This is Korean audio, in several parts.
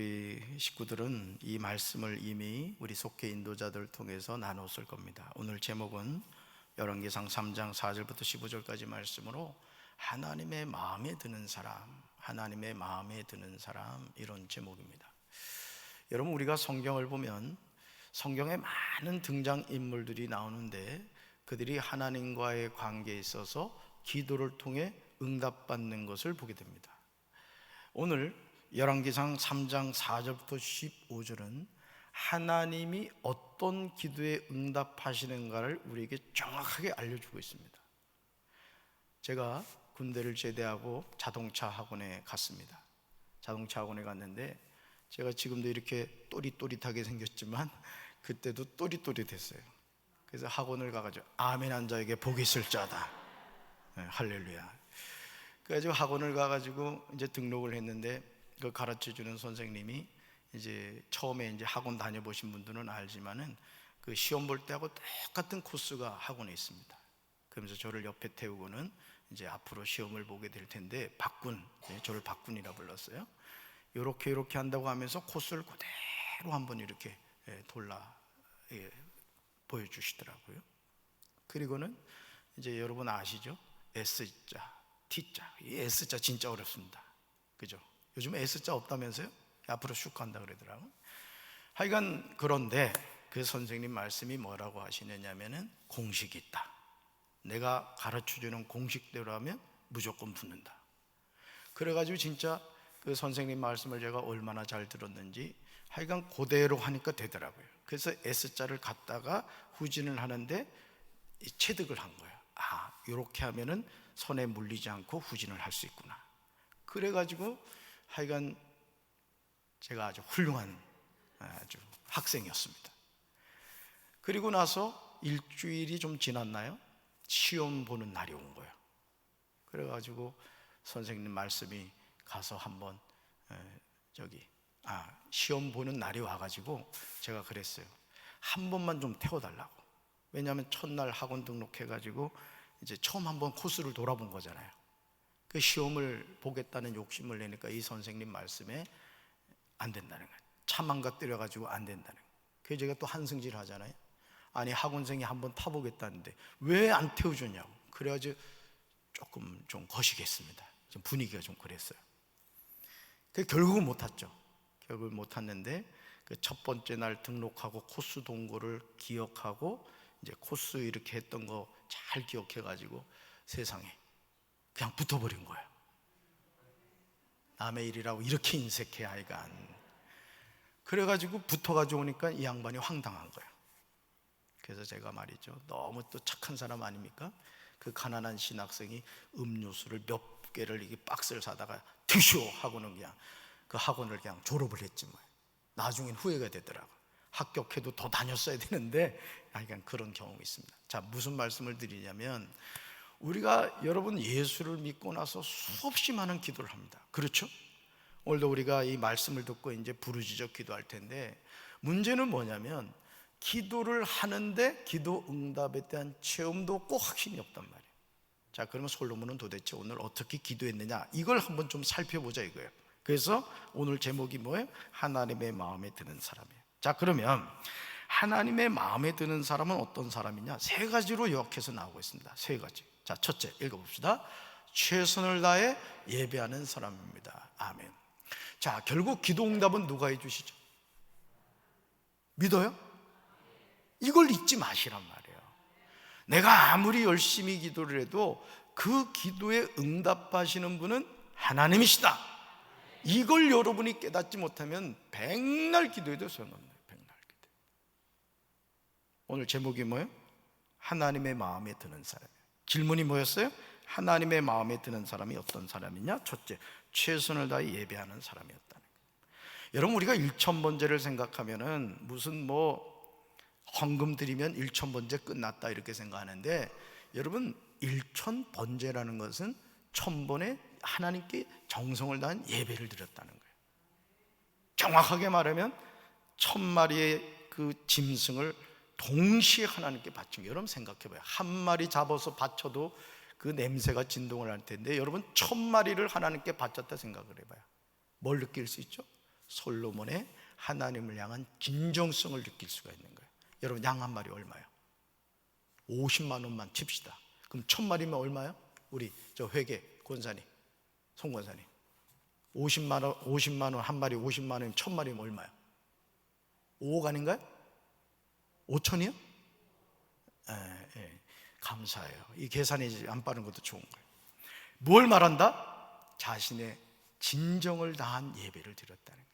우리 식구들은 이 말씀을 이미 우리 속회 인도자들 통해서 나눴을 겁니다. 오늘 제목은 열왕기상 3장 4절부터 15절까지 말씀으로 하나님의 마음에 드는 사람, 하나님의 마음에 드는 사람 이런 제목입니다. 여러분 우리가 성경을 보면 성경에 많은 등장 인물들이 나오는데 그들이 하나님과의 관계에 있어서 기도를 통해 응답받는 것을 보게 됩니다. 오늘 열왕기상 3장 4절부터 15절은 하나님이 어떤 기도에 응답하시는가를 우리에게 정확하게 알려주고 있습니다. 제가 군대를 제대하고 자동차 학원에 갔습니다. 자동차 학원에 갔는데 제가 지금도 이렇게 또릿또릿하게 생겼지만 그때도 또릿또릿했어요. 그래서 학원을 가가지고 아멘 한 자에게 복이 있을 자다. 네, 할렐루야. 그래가지고 학원을 가가지고 이제 등록을 했는데 그 가르쳐 주는 선생님이 이제 처음에 이제 학원 다녀보신 분들은 알지만은 그 시험 볼 때하고 똑같은 코스가 학원에 있습니다. 그러면서 저를 옆에 태우고는 이제 앞으로 시험을 보게 될 텐데 박군, 네, 저를 박군이라 불렀어요. 요렇게 요렇게 한다고 하면서 코스를 그대로 한번 이렇게 예, 돌라 예, 보여주시더라고요. 그리고는 이제 여러분 아시죠? S자, T자. 이 S자 진짜 어렵습니다. 그죠? 요즘 S자 없다면서요? 앞으로 슉 간다 그러더라고. 하여간 그런데 그 선생님 말씀이 뭐라고 하시느냐면은 공식이 있다. 내가 가르쳐 주는 공식대로 하면 무조건 붙는다. 그래 가지고 진짜 그 선생님 말씀을 제가 얼마나 잘 들었는지 하여간 그대로 하니까 되더라고요. 그래서 S자를 갖다가 후진을 하는데 체득을 한 거예요. 아, 이렇게 하면은 손에 물리지 않고 후진을 할 수 있구나. 그래 가지고 하여간 제가 아주 훌륭한 아주 학생이었습니다. 그리고 나서 일주일이 좀 지났나요? 시험 보는 날이 온 거예요. 그래가지고 선생님 말씀이 가서 한번 저기 아 시험 보는 날이 와가지고 제가 그랬어요. 한 번만 좀 태워달라고. 왜냐하면 첫날 학원 등록해가지고 이제 처음 한번 코스를 돌아본 거잖아요. 그 시험을 보겠다는 욕심을 내니까 이 선생님 말씀에 안 된다는 거예요. 차망가 때려가지고 안 된다는 거예요. 그래서 제가 또 한승질 하잖아요. 아니 학원생이 한번 타보겠다는데 왜 안 태워주냐고. 그래가지고 조금 좀 거시겠습니다. 좀 분위기가 좀 그랬어요. 그 결국은 못 탔죠. 결국은 못 탔는데 그 첫 번째 날 등록하고 코스 동고를 기억하고 이제 코스 이렇게 했던 거 잘 기억해가지고 세상에 그냥 붙어버린 거예요. 남의 일이라고 이렇게 인색해 하여간. 그래가지고 붙어가지고 오니까 이 양반이 황당한 거예요. 그래서 제가 말이죠. 너무 또 착한 사람 아닙니까? 그 가난한 신학생이 음료수를 몇 개를 이게 박스를 사다가 드쇼 하고는 그냥 그 학원을 그냥 졸업을 했지 뭐. 나중엔 후회가 되더라고. 합격해도 더 다녔어야 되는데 약간 그런 경험이 있습니다. 자, 무슨 말씀을 드리냐면 우리가 여러분 예수를 믿고 나서 수없이 많은 기도를 합니다. 그렇죠? 오늘도 우리가 이 말씀을 듣고 이제 부르짖어 기도할 텐데 문제는 뭐냐면 기도를 하는데 기도 응답에 대한 체험도 없고 확신이 없단 말이에요. 자, 그러면 솔로몬은 도대체 오늘 어떻게 기도했느냐? 이걸 한번 좀 살펴보자 이거예요. 그래서 오늘 제목이 뭐예요? 하나님의 마음에 드는 사람이에요. 자, 그러면 하나님의 마음에 드는 사람은 어떤 사람이냐? 세 가지로 요약해서 나오고 있습니다. 세 가지. 자, 첫째 읽어봅시다. 최선을 다해 예배하는 사람입니다. 아멘. 자, 결국 기도 응답은 누가 해주시죠? 믿어요? 이걸 잊지 마시란 말이에요. 내가 아무리 열심히 기도를 해도 그 기도에 응답하시는 분은 하나님이시다. 이걸 여러분이 깨닫지 못하면 백날 기도해도 소용없네요. 백날 기도. 오늘 제목이 뭐예요? 하나님의 마음에 드는 사람. 질문이 뭐였어요? 하나님의 마음에 드는 사람이 어떤 사람이냐? 첫째, 최선을 다해 예배하는 사람이었다는 거예요. 여러분 우리가 일천번제를 생각하면은 무슨 뭐 헌금 드리면 일천번제 끝났다 이렇게 생각하는데 여러분 일천번제라는 것은 천 번에 하나님께 정성을 다한 예배를 드렸다는 거예요. 정확하게 말하면 천 마리의 그 짐승을 동시에 하나님께 거 여러분 생각해 봐요. 한 마리 잡아서 바쳐도 그 냄새가 진동을 할 텐데 여러분 천 마리를 하나님께 바쳤다 생각을 해 봐요. 뭘 느낄 수 있죠? 솔로몬의 하나님을 향한 진정성을 느낄 수가 있는 거예요. 여러분 양 한 마리 얼마요? 50만 원만 칩시다. 그럼 천 마리면 얼마요? 우리 저 회계 권사님, 송 권사님. 50만 원, 50만 원 한 마리 50만 원이면 천 마리면 얼마요? 5억 아닌가요? 5천이요? 예, 예. 감사해요. 이 계산이 안 빠른 것도 좋은 거예요. 뭘 말한다? 자신의 진정을 다한 예배를 드렸다는 거예요.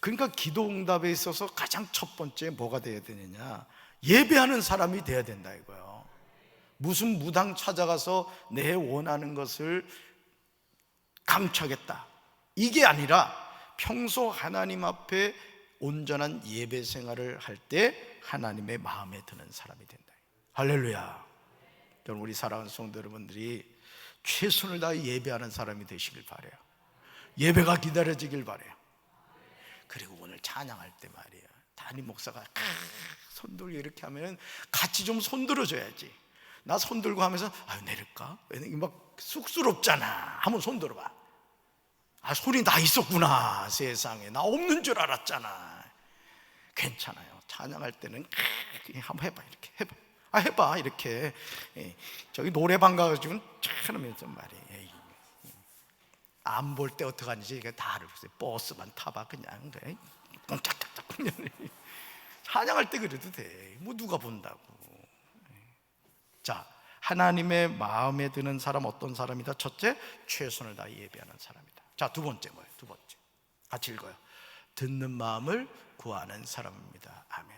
그러니까 기도 응답에 있어서 가장 첫 번째 뭐가 돼야 되느냐? 예배하는 사람이 돼야 된다 이거예요. 무슨 무당 찾아가서 내 원하는 것을 감추겠다. 이게 아니라 평소 하나님 앞에 온전한 예배 생활을 할때 하나님의 마음에 드는 사람이 된다. 할렐루야. 저는 우리 사랑하는 성도 여러분들이 최선을 다해 예배하는 사람이 되시길 바래요. 예배가 기다려지길 바래요. 그리고 오늘 찬양할 때 말이에요. 담임 목사가 손 들고 이렇게 하면 같이 좀 손들어 줘야지. 나 손 들고 하면서 아유 내릴까? 막 쑥스럽잖아. 한번 손 들어 봐. 아 소리 나 있었구나 세상에 나 없는 줄 알았잖아. 괜찮아요. 찬양할 때는 한번 해봐 이렇게 해봐. 아 해봐 이렇게 예, 저기 노래방 가가지고 하면서 말이에요. 안 볼 때 어떡하는지 이게 다 알아보세요. 버스만 타봐 그냥 그래. 꽁짝짝짝 그냥 찬양할 때 그래도 돼. 뭐 누가 본다고. 자 하나님의 마음에 드는 사람 어떤 사람이다? 첫째 최선을 다해 예배하는 사람이다. 자 두 번째 뭐예요? 두 번째 같이 읽어요. 듣는 마음을 구하는 사람입니다. 아멘.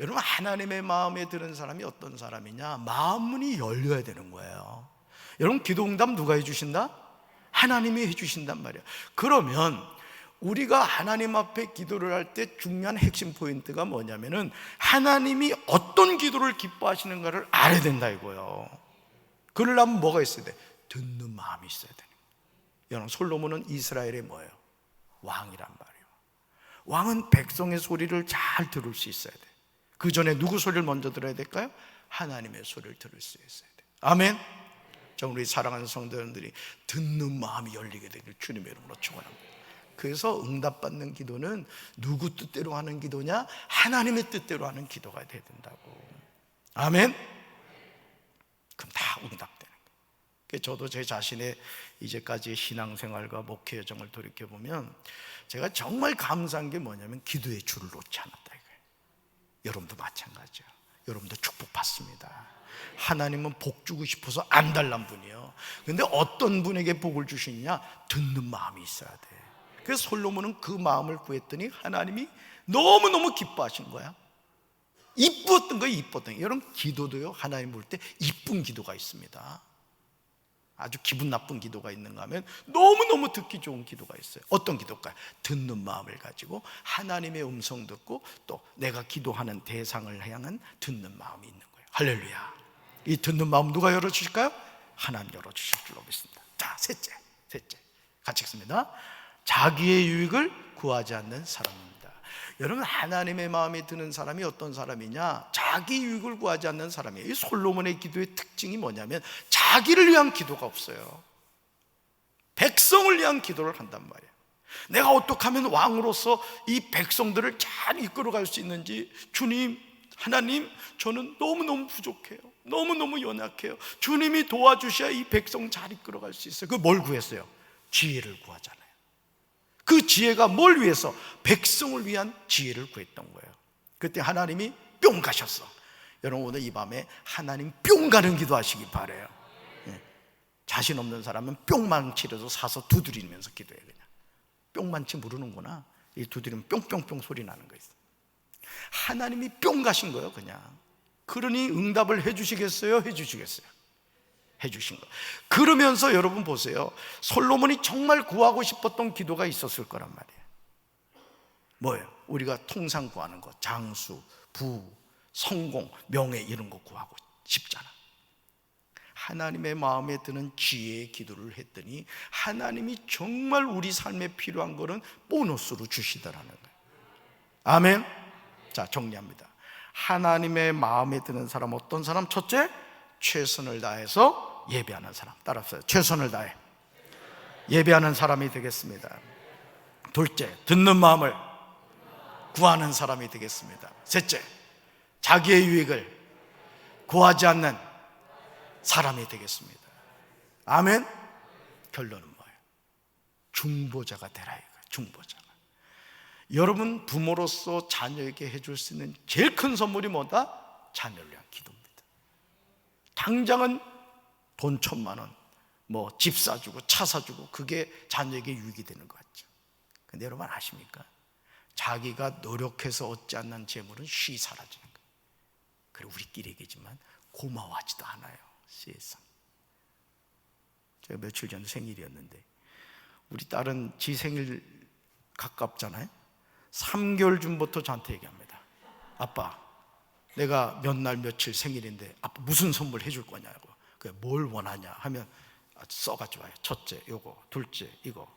여러분 하나님의 마음에 드는 사람이 어떤 사람이냐? 마음문이 열려야 되는 거예요. 여러분 기도응답 누가 해주신다? 하나님이 해주신단 말이에요. 그러면 우리가 하나님 앞에 기도를 할 때 중요한 핵심 포인트가 뭐냐면은 하나님이 어떤 기도를 기뻐하시는가를 알아야 된다 이거예요. 그러려면 뭐가 있어야 돼? 듣는 마음이 있어야 되는. 여러분 솔로몬은 이스라엘의 뭐예요? 왕이란 말이에요. 왕은 백성의 소리를 잘 들을 수 있어야 돼. 그 전에 누구 소리를 먼저 들어야 될까요? 하나님의 소리를 들을 수 있어야 돼. 아멘. 정 우리 사랑하는 성도들이 듣는 마음이 열리게 되길 주님의 이름으로 축원합니다. 그래서 응답받는 기도는 누구 뜻대로 하는 기도냐? 하나님의 뜻대로 하는 기도가 돼야 된다고. 아멘. 그럼 다 거예요. 저도 제 자신의 이제까지의 신앙생활과 목회 여정을 돌이켜 보면 제가 정말 감사한 게 뭐냐면 기도의 줄을 놓지 않았다 이거예요. 여러분도 마찬가지예요. 여러분도 축복 받습니다. 하나님은 복 주고 싶어서 안 달란 분이에요. 근데 어떤 분에게 복을 주시냐? 듣는 마음이 있어야 돼. 그래서 솔로몬은 그 마음을 구했더니 하나님이 너무너무 기뻐하신 거야. 이뻤던 거예요, 이뻤던. 여러분, 기도도요, 하나님 볼 때 이쁜 기도가 있습니다. 아주 기분 나쁜 기도가 있는가 하면 너무너무 듣기 좋은 기도가 있어요. 어떤 기도일까요? 듣는 마음을 가지고 하나님의 음성 듣고 또 내가 기도하는 대상을 향한 듣는 마음이 있는 거예요. 할렐루야. 이 듣는 마음 누가 열어주실까요? 하나님 열어주실 줄로 믿습니다. 자, 셋째, 셋째. 같이 읽습니다. 자기의 유익을 구하지 않는 사람입니다. 여러분 하나님의 마음에 드는 사람이 어떤 사람이냐? 자기 유익을 구하지 않는 사람이에요. 이 솔로몬의 기도의 특징이 뭐냐면 자기를 위한 기도가 없어요. 백성을 위한 기도를 한단 말이에요. 내가 어떻게 하면 왕으로서 이 백성들을 잘 이끌어갈 수 있는지 주님, 하나님, 저는 너무너무 부족해요. 너무너무 연약해요. 주님이 도와주셔야 이 백성 잘 이끌어갈 수 있어요. 그 뭘 구했어요? 지혜를 구하잖아요. 그 지혜가 뭘 위해서? 백성을 위한 지혜를 구했던 거예요. 그때 하나님이 뿅 가셨어. 여러분 오늘 이 밤에 하나님 뿅 가는 기도 하시기 바래요. 예. 자신 없는 사람은 뿅망치라도 사서 두드리면서 기도해 그냥. 뿅망치 모르는구나. 이 두드리면 뿅뿅뿅 소리 나는 거 있어. 하나님이 뿅 가신 거예요, 그냥. 그러니 응답을 해 주시겠어요? 해 주시겠어요? 해주신 거. 그러면서 여러분 보세요. 솔로몬이 정말 구하고 싶었던 기도가 있었을 거란 말이에요. 뭐예요? 우리가 통상 구하는 거, 장수, 부, 성공, 명예 이런 거 구하고 싶잖아. 하나님의 마음에 드는 지혜의 기도를 했더니 하나님이 정말 우리 삶에 필요한 거는 보너스로 주시더라는 거예요. 아멘. 자, 정리합니다. 하나님의 마음에 드는 사람 어떤 사람? 첫째, 최선을 다해서 예배하는 사람 따라서 최선을 다해 예배하는 사람이 되겠습니다 둘째, 듣는 마음을 구하는 사람이 되겠습니다. 셋째, 자기의 유익을 구하지 않는 사람이 되겠습니다. 아멘. 결론은 뭐예요? 중보자가 되라 이거. 중보자가. 여러분 부모로서 자녀에게 해줄 수 있는 제일 큰 선물이 뭐다? 자녀를 위한 기도입니다. 당장은 돈 천만 원, 뭐 집 사주고 차 사주고 그게 자녀에게 유익이 되는 것 같죠. 근데 여러분 아십니까? 자기가 노력해서 얻지 않는 재물은 쉬 사라지는 거예요. 그리고 우리끼리 얘기지만 고마워하지도 않아요. 세상. 제가 며칠 전 생일이었는데 우리 딸은 지 생일 가깝잖아요. 3개월 전부터 저한테 얘기합니다. 아빠, 내가 몇 날 며칠 생일인데 무슨 선물 해줄 거냐고. 그뭘 원하냐 하면 써가지고 와요. 첫째, 요거, 둘째, 이거.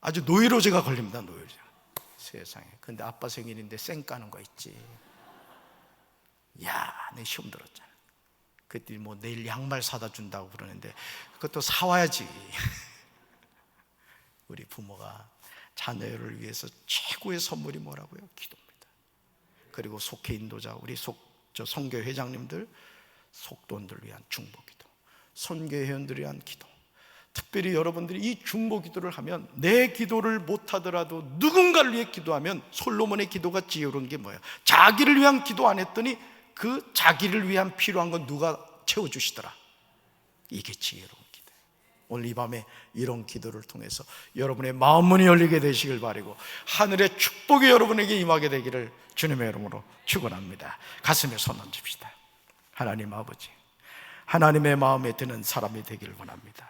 아주 노이로제가 걸립니다. 노이로제. 세상에. 근데 아빠 생일인데 쌩 까는 거 있지. 야, 내 시험 들었잖아. 그때 뭐 내일 양말 사다 준다고 그러는데 그것도 사와야지. 우리 부모가 자녀를 위해서 최고의 선물이 뭐라고요? 기도입니다. 그리고 속회 인도자 우리 속저 성교 회장님들 속돈들 위한 중보 기도, 선교 회원들을 위한 기도. 특별히 여러분들이 이 중보 기도를 하면 내 기도를 못 하더라도 누군가를 위해 기도하면 솔로몬의 기도가 지혜로운 게 뭐예요? 자기를 위한 기도 안 했더니 그 자기를 위한 필요한 건 누가 채워 주시더라. 이게 기도예요. 오늘 이 밤에 이런 기도를 통해서 여러분의 마음 문이 열리게 되시길 바라고 하늘의 축복이 여러분에게 임하게 되기를 주님의 이름으로 축원합니다. 가슴에 손 얹읍시다. 하나님 아버지, 하나님의 마음에 드는 사람이 되기를 원합니다.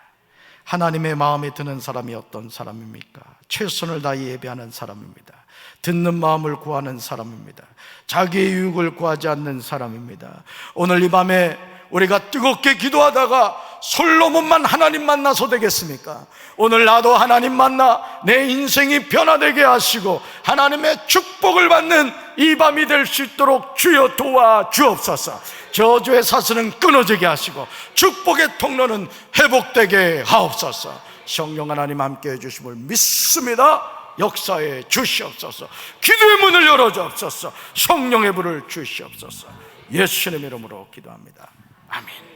하나님의 마음에 드는 사람이 어떤 사람입니까? 최선을 다해 예배하는 사람입니다. 듣는 마음을 구하는 사람입니다. 자기의 유익을 구하지 않는 사람입니다. 오늘 이 밤에 우리가 뜨겁게 기도하다가 솔로몬만 하나님 만나서 되겠습니까? 오늘 나도 하나님 만나 내 인생이 변화되게 하시고 하나님의 축복을 받는 이 밤이 될 수 있도록 주여 도와 주옵소서. 저주의 사슬은 끊어지게 하시고 축복의 통로는 회복되게 하옵소서. 성령 하나님 함께 해주심을 믿습니다. 역사에 주시옵소서. 기도의 문을 열어 주옵소서. 성령의 불을 주시옵소서. 예수님 이름으로 기도합니다. 아멘.